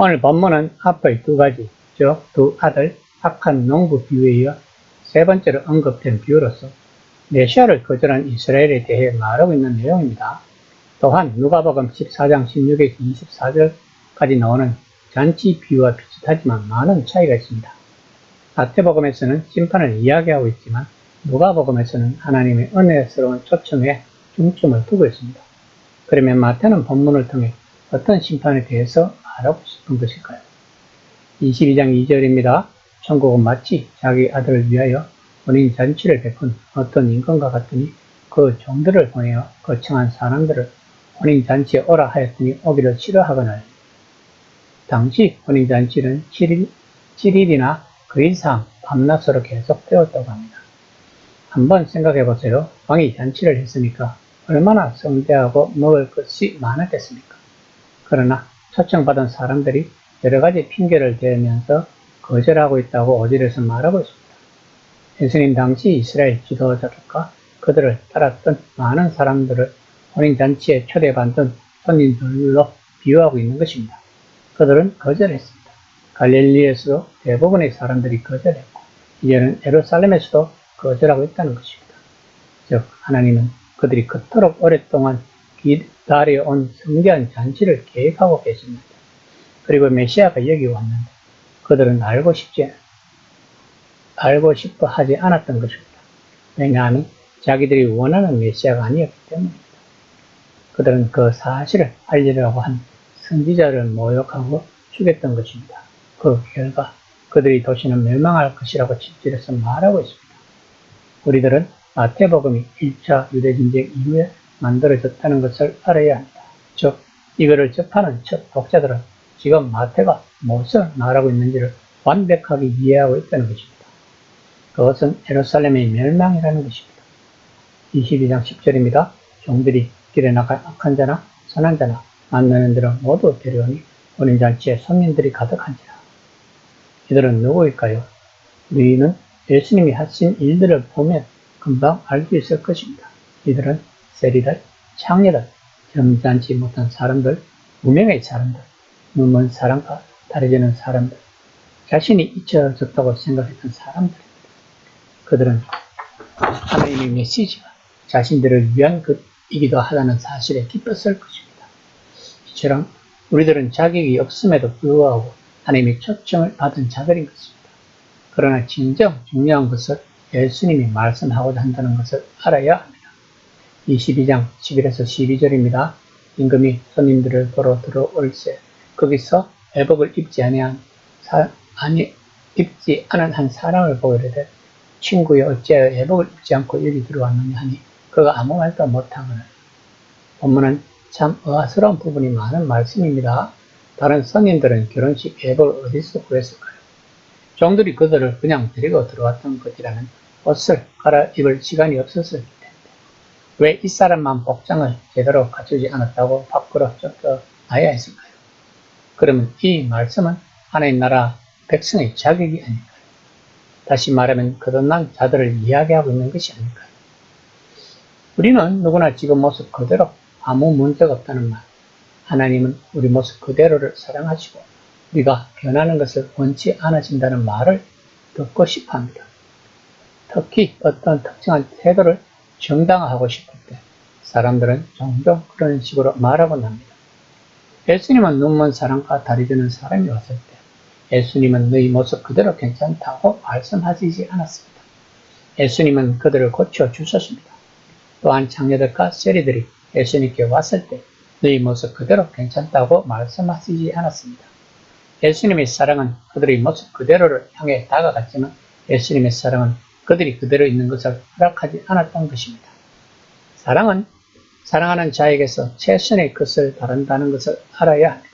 오늘 본문은 앞의 두 가지, 즉 두 아들 악한 농부 비유에 이어 세 번째로 언급된 비유로서 메시아를 거절한 이스라엘에 대해 말하고 있는 내용입니다. 또한 누가복음 14장 16에서 24절까지 나오는 잔치 비유와 비슷하지만 많은 차이가 있습니다. 마태복음에서는 심판을 이야기하고 있지만 누가복음에서는 하나님의 은혜스러운 초청에 중점을 두고 있습니다. 그러면 마태는 본문을 통해 어떤 심판에 대해서 말하고 싶은 것일까요? 22장 2절입니다. 천국은 마치 자기 아들을 위하여 혼인 잔치를 베푼 어떤 인간과 같으니 그 종들을 보내어 거청한 사람들을 혼인 잔치에 오라 하였더니 오기를 싫어하거늘 당시 혼인 잔치는 7일, 7일이나 그 이상 밤낮으로 계속 되었다고 합니다. 한번 생각해 보세요. 왕이 잔치를 했으니까 얼마나 성대하고 먹을 것이 많았겠습니까? 그러나 초청받은 사람들이 여러 가지 핑계를 대면서 거절하고 있다고 오절에서 말하고 있습니다. 예수님 당시 이스라엘 지도자들과 그들을 따랐던 많은 사람들을 혼인잔치에 초대받던 손님들로 비유하고 있는 것입니다. 그들은 거절했습니다. 갈릴리에서도 대부분의 사람들이 거절했고, 이제는 예루살렘에서도 거절하고 있다는 것입니다. 즉, 하나님은 그들이 그토록 오랫동안 기다려 온 성대한 잔치를 계획하고 계십니다. 그리고 메시아가 여기 왔는데, 그들은 알고 싶지, 알고 싶어 하지 않았던 것입니다. 왜냐하면 자기들이 원하는 메시아가 아니었기 때문입니다. 그들은 그 사실을 알리려고 한 선지자를 모욕하고 죽였던 것입니다. 그 결과 그들이 도시는 멸망할 것이라고 집질해서 말하고 있습니다. 우리들은 마태복음이 1차 유대전쟁 이후에 만들어졌다는 것을 알아야 합니다. 즉, 이거를 접하는 첫 독자들은 지금 마태가 무엇을 말하고 있는지를 완벽하게 이해하고 있다는 것입니다. 그것은 예루살렘의 멸망이라는 것입니다. 22장 10절입니다. 종들이 길에 나가 악한 자나 선한 자나 만나는 데로 모두 데려오니 혼인잔치에 손님들이 가득한지라. 이들은 누구일까요? 우리는 예수님이 하신 일들을 보면 금방 알 수 있을 것입니다. 이들은 세리들, 창녀들, 점잖지 못한 사람들, 무명의 사람들, 눈먼 사람과 다르지는 사람들, 자신이 잊혀졌다고 생각했던 사람들입니다. 그들은 하나님의 메시지가 자신들을 위한 것이기도 하다는 사실에 기뻤을 것입니다. 이처럼 우리들은 자격이 없음에도 불구하고 하나님의 초청을 받은 자들인 것입니다. 그러나 진정 중요한 것을 예수님이 말씀하고자 한다는 것을 알아야 합니다. 22장 11에서 12절입니다. 임금이 손님들을 보러 들어올세 거기서 애복을 입지 아니한 사, 아니 입지 않은 한 사람을 보게 되되 친구여 어찌하여 애복을 입지 않고 여기 들어왔느냐 하니 그가 아무 말도 못하거늘 본문은 참 의아스러운 부분이 많은 말씀입니다. 다른 성인들은 결혼식 애복을 어디서 구했을까요? 종들이 그들을 그냥 데리고 들어왔던 것이라는 옷을 갈아입을 시간이 없었을 왜 이 사람만 복장을 제대로 갖추지 않았다고 밖으로 쫓겨나야 했을까요? 그러면 이 말씀은 하나님 나라 백성의 자격이 아닐까요? 다시 말하면 거듭난 자들을 이야기하고 있는 것이 아닐까요? 우리는 누구나 지금 모습 그대로 아무 문제가 없다는 말. 하나님은 우리 모습 그대로를 사랑하시고 우리가 변하는 것을 원치 않으신다는 말을 듣고 싶어 합니다. 특히 어떤 특정한 태도를 정당화하고 때 사람들은 종종 그런 식으로 말하곤 합니다. 예수님은 눈먼 사람과 다리 드는 사람이 왔을 때 예수님은 너희 모습 그대로 괜찮다고 말씀하시지 않았습니다. 예수님은 그들을 고쳐 주셨습니다. 또한 장녀들과 세리들이 예수님께 왔을 때 너희 모습 그대로 괜찮다고 말씀하시지 않았습니다. 예수님의 사랑은 그들의 모습 그대로를 향해 다가갔지만 예수님의 사랑은 그들이 그대로 있는 것을 허락하지 않았던 것입니다. 사랑은 사랑하는 자에게서 최선의 것을 바란다는 것을 알아야 합니다.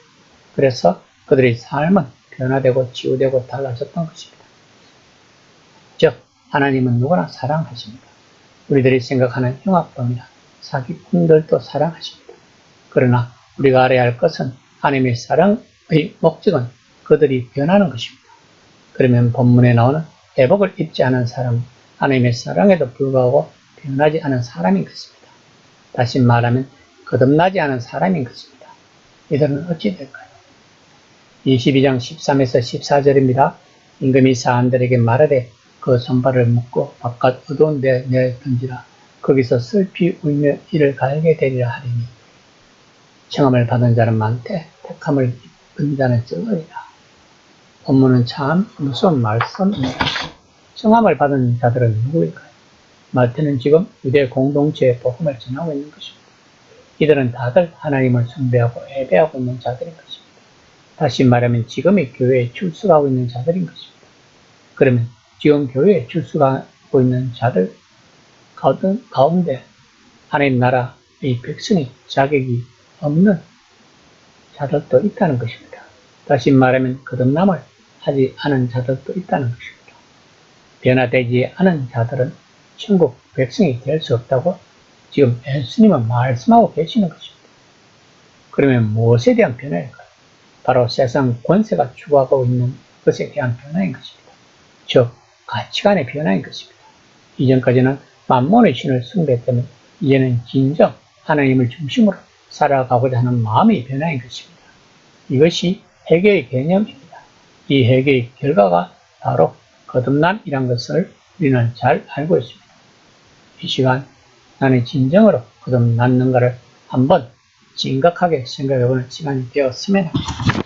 그래서 그들의 삶은 변화되고 치유되고 달라졌던 것입니다. 즉, 하나님은 누구나 사랑하십니다. 우리들이 생각하는 흉악범이나 사기꾼들도 사랑하십니다. 그러나 우리가 알아야 할 것은 하나님의 사랑의 목적은 그들이 변하는 것입니다. 그러면 본문에 나오는 회복을 입지 않은 사람은 하나님의 사랑에도 불구하고 변하지 않은 사람인 것입니다. 다시 말하면 거듭나지 않은 사람인 것입니다. 이들은 어찌 될까요? 22장 13에서 14절입니다. 임금이 사람들에게 말하되 그 손발을 묶고 바깥 어두운 데 내어 던지라. 거기서 슬피 울며 이를 갈게 되리라 하리니 청함을 받은 자는 많되 택함을 입은 자는 적으리라. 본문은 참 무서운 말씀입니다. 청함을 받은 자들은 누구일까요? 마태는 지금 유대 공동체의 복음을 전하고 있는 것입니다. 이들은 다들 하나님을 숭배하고 예배하고 있는 자들인 것입니다. 다시 말하면 지금의 교회에 출석하고 있는 자들인 것입니다. 그러면 지금 교회에 출석하고 있는 자들 가운- 가운데 하나님 나라의 백성이 자격이 없는 자들도 있다는 것입니다. 다시 말하면 거듭남을 하지 않은 자들도 있다는 것입니다. 변화되지 않은 자들은 천국 백성이 될 수 없다고 지금 예수님은 말씀하고 계시는 것입니다. 그러면 무엇에 대한 변화일까요? 바로 세상 권세가 추구하고 있는 것에 대한 변화인 것입니다. 즉, 가치관의 변화인 것입니다. 이전까지는 만몬의 신을 숭배했다면 이제는 진정 하나님을 중심으로 살아가고자 하는 마음의 변화인 것입니다. 이것이 회개의 개념입니다. 이 회개의 결과가 바로 거듭남이란 것을 우리는 잘 알고 있습니다. 이 시간 나는 진정으로 거듭났는가를 한번 심각하게 생각해보는 시간이 되었으면 합니다.